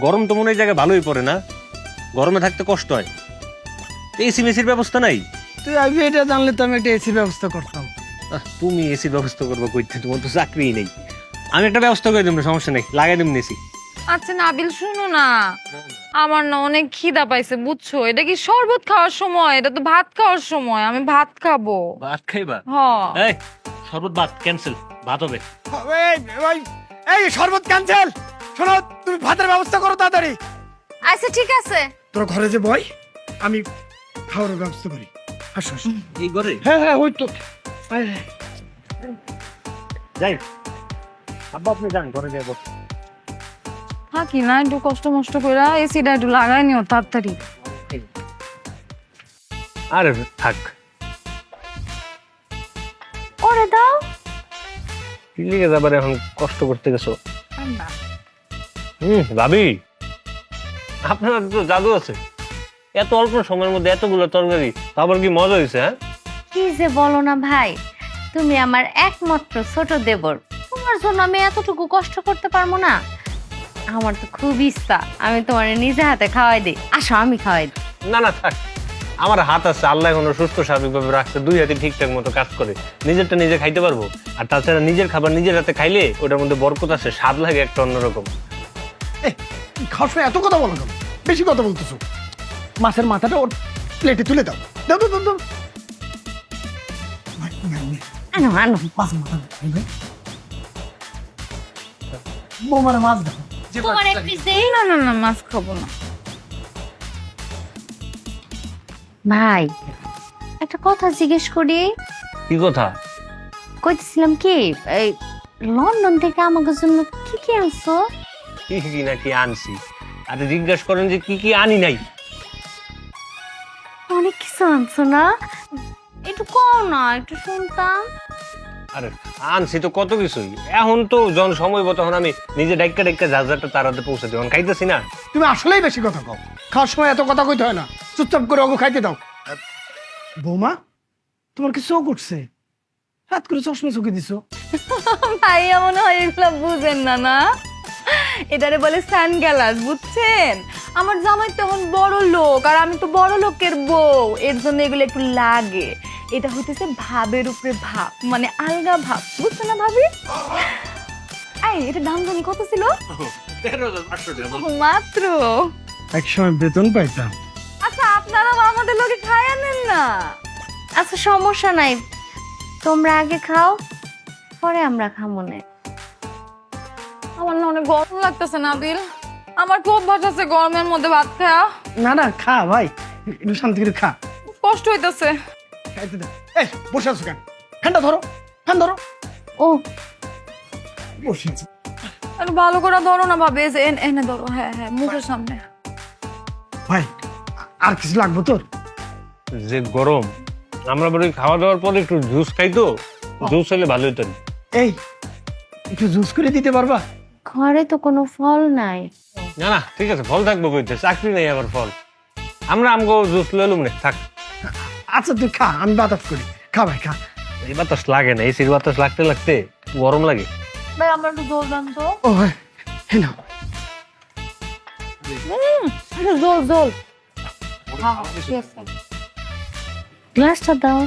গরম তো মনে হয় জায়গায় ভালোই পড়ে না। গরমে থাকতে কষ্ট হয়। এসি মেসির ব্যবস্থা নাই? তুই আগে এটা জানলে তো আমি একটা এসির ব্যবস্থা করতাম। আহ, তুমি এসির ব্যবস্থা করব কইতে তোমার তো চাকরিই নেই। আমি একটা ব্যবস্থা করে দেবো সমস্যা নেই। লাগাই দেবো এসি আচ্ছা নাবিল শুনো না। আমার না অনেক খিদা পাইছে বুঝছ? এটা কি শরবত খাওয়ার সময়? এটা তো ভাত খাওয়ার সময়। আমি ভাত খাব। ভাত খাইবা? হ। এই শরবত ভাত ক্যান্সেল ভাত হবে। এই শরবত ক্যান্সেল শোনো তুমি ভাতের ব্যবস্থা করো তাড়াতাড়ি। আচ্ছা ঠিক আছে। তোর ঘরে যে বই আমি খাওয়ার ব্যবস্থা করি। আসো আসো। এই ঘরে? হ্যাঁ হ্যাঁ ওই তো। যাই আব্বা আপনি যান ঘরে যাব থাকি না একটু কষ্ট মষ্ট করে এসিটা একটু লাগাই নিও তাড়াতাড়ি। আরে থাক। ওরে দাও। কি লিখে যাবার এখন? কষ্ট করতে গেছো? হুম। ভাবি আপনার তো জাদু আছে। এত অল্প সময়ের মধ্যে এতগুলো তরকারি আবার কি মজা হয়েছে হ্যাঁ? কি যে বলো না ভাই তুমি আমার একমাত্র ছোট দেবর। তোমার জন্য আমি এতটুকু কষ্ট করতে পারব না। আমার তো খুব ইচ্ছা আমি তোমার নিজে হাতে খাওয়াই দিই। আসো আমি খাওয়াই দিই। না না থাক। আমার হাত আছে আল্লাহ এখনও সুস্থ স্বাভাবিকভাবে রাখছে দুই হাতে ঠিকঠাক মতো কাজ করে। নিজেরটা নিজে খাইতে পারব। আর তাছাড়া নিজের খাবার নিজের হাতে খাইলে ওটার মধ্যে বরকত আছে স্বাদ লাগে একটা অন্যরকম। খাওয়ার সময় এত কথা বলো কেন? বেশি কথা বলতেছো। মাছের মাথাটা ওর প্লেটে তুলে দাও। দাও দাও দাও দাও। ভাই, ভাই, ভাই, আনো আনো। মাছের মাথা দাও, ভাই, ভাই। বৌমার মাছ দাও। তোমার মাছটা- একটু দেই না না না মাছ খাব না। ভাই একটা কথা জিজ্ঞেস করি। কি কথা? কইতেছিলাম কি এই লন্ডন থেকে আমাকে জন্য কি কি আনছো? কি কি নাকি আনছি? আর জিজ্ঞেস করেন যে কি কি আনি নাই? অনেক কিছু আনছো না? একটু কও না একটু শুনতাম। আরে আনছি তো কত কিছুই। এখন তো যখন সময় তখন আমি নিজে ডাইকা ডাইকা যা যাটা তারাতে পৌঁছে দিই খাইতেছি না? তুমি আসলেই বেশি কথা কও। খাওয়ার সময় এত কথা কইতে হয় না। চুপচাপ করে ওকে খাইতে দাও। বৌমা তোমার কি চোখ উঠছে? হাত করে চশমা চোখে দিছো। ভাইয়া মনে হয় এগুলো বুঝেন না না? এটারে বলে সানগ্লাস বুঝছেন? আমার জামাই তেমন বড় লোক আর আমি তো বড় লোকের বউ এর জন্য এগুলো একটু লাগে। এটা হইতেছে ভাবের উপরে ভাব মানে আলগা ভাব বুঝছেন না ভাবি? এই এটা দাম জানি কত ছিল? মাত্র। এক সময় বেতন পাইতাম। আচ্ছা আপনারা আমাদের লোকে খায় নেন না? আচ্ছা সমস্যা নাই। তোমরা আগে খাও পরে আমরা খামো না। আমার না অনেক গরম লাগতেছে নাবিল। আমার খুব অভ্যাস আছে গরমের মধ্যে ভাত খাওয়া না না খা ভাই। একটু শান্তি করে খা। কষ্ট হইতেছে। খাইতে দে এই বসে আছো কেন? ফ্যানটা ধরো ফ্যান ধরো। ও। বসে আছো। একটু ভালো করে ধরো না ভাবে এই যে এন- এনে ধরো হ্যাঁ হ্যাঁ মুখের সামনে। ভাই আর কিছু লাগবে তোর? যে গরম আমরা বলি খাওয়া দাওয়ার পরে একটু জুস খাই তো। জুস হলে ভালো হতো এই একটু জুস করে দিতে পারবা? ঘরে তো কোনো ফল নাই। না না ঠিক আছে ফল থাকব কইতে চাকরি নেই আবার ফল। আমরা আমগো জুস লইলুম রে থাক। আচ্ছা তুই খা আমি বাতাস করি। খা ভাই খা। এই বাতাস লাগে না এসির বাতাস লাগতে লাগতে গরম লাগে। ভাই আমরা একটু জল দেন তো। ও নাও। একটু জল জল। গ্লাসটা দাও।